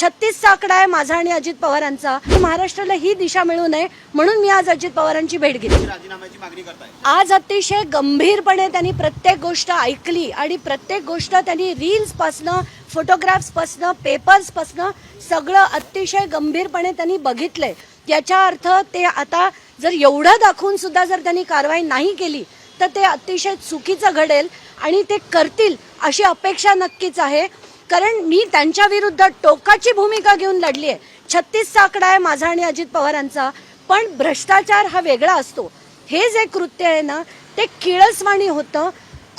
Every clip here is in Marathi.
छत्तीसचा आकडा आहे माझा आणि अजित पवारांचा. महाराष्ट्राला ही दिशा मिळू नये म्हणून मी आज अजित पवारांची भेट घेतली. राजीनाम्याची मागणी करताय. आज अतिशय गंभीरपणे त्यांनी प्रत्येक गोष्ट ऐकली आणि प्रत्येक गोष्ट त्यांनी रील्सपासनं फोटोग्राफ्सपासनं पेपर्सपासनं सगळं अतिशय गंभीरपणे त्यांनी बघितलंय. याचा अर्थ ते आता जर एवढं दाखवून सुद्धा जर त्यांनी कारवाई नाही केली तर ते अतिशय चुकीचं घडेल आणि ते करतील अशी अपेक्षा नक्कीच आहे. कारण मी त्यांच्या विरुद्ध टोकाची भूमिका घेऊन लढली आहे छत्तीसचा आकडा आहे माझा आणि अजित पवारांचा पण भ्रष्टाचार हा वेगळा असतो. हे जे कृत्य आहे ना ते किळसवाणी होतं.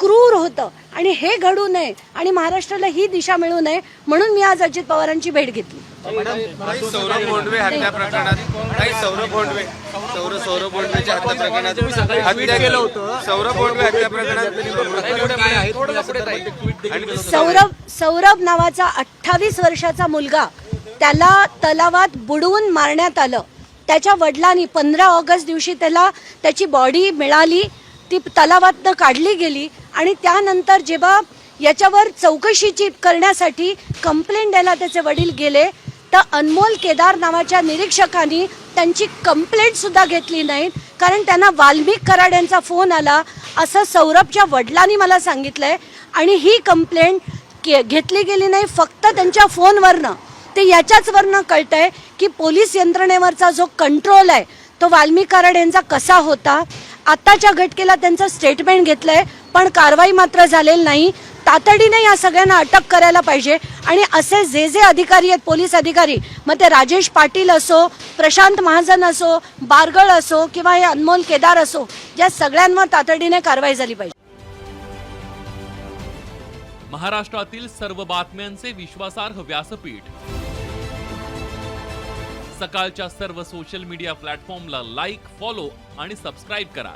क्रूर होतं. आणि हे घडू नये आणि महाराष्ट्राला ही दिशा मिळू नये म्हणून मी आज अजित पवारांची भेट घेतली. सौरभ भोंडवे हत्या प्रकरणात काही सौरभ भोंडवे सौर सौरभ भोंडवेच्या हत्या प्रकरणात हत्या केलं होतं. सौरभ भोंडवे हत्या प्रकरणात आणि सौरभ सौरभ नावाचा अठ्ठावीस वर्षाचा मुलगा त्याला तलावात बुडवून मारण्यात आलं. त्याच्या वडिलांनी पंधरा ऑगस्ट दिवशी त्याला त्याची बॉडी मिळाली ती तलावातनं काढली गेली. आणि त्यानंतर जेव्हा याच्यावर चौकशीची करण्यासाठी कंप्लेंट द्यायला त्याचे वडील गेले तर अनमोल केदार नावाच्या निरीक्षकांनी त्यांची कंप्लेंटसुद्धा घेतली नाहीत कारण त्यांना वाल्मिक कराड यांचा फोन आला. असं सौरभच्या वडिलांनी मला सांगितलं आहे आणि ही कंप्लेंट के- घेतली गेली नाही फक्त त्यांच्या फोनवरनं ते याच्याचवरनं कळतं आहे की पोलीस यंत्रणेवरचा जो कंट्रोल आहे तो वाल्मिक कराड यांचा कसा होता. आत्ताच्या घटकेला त्यांचं स्टेटमेंट घेतलं आहे पण कारवाई मात्र झालेली नाही. तातडीने या सगळ्यांना अटक करायला पाहिजे. आणि असे जे जे अधिकारी आहेत पोलीस अधिकारी मग ते राजेश पाटील असो प्रशांत महाजन असो बारगळ असो किंवा हे अनमोल केदार असो या सगळ्यांवर तातडीने कारवाई झाली पाहिजे. महाराष्ट्रातील सर्व बातम्यांचे विश्वासार्ह व्यासपीठ. सकाळच्या सर्व सोशल मीडिया प्लॅटफॉर्मला लाईक फॉलो आणि सबस्क्राईब करा.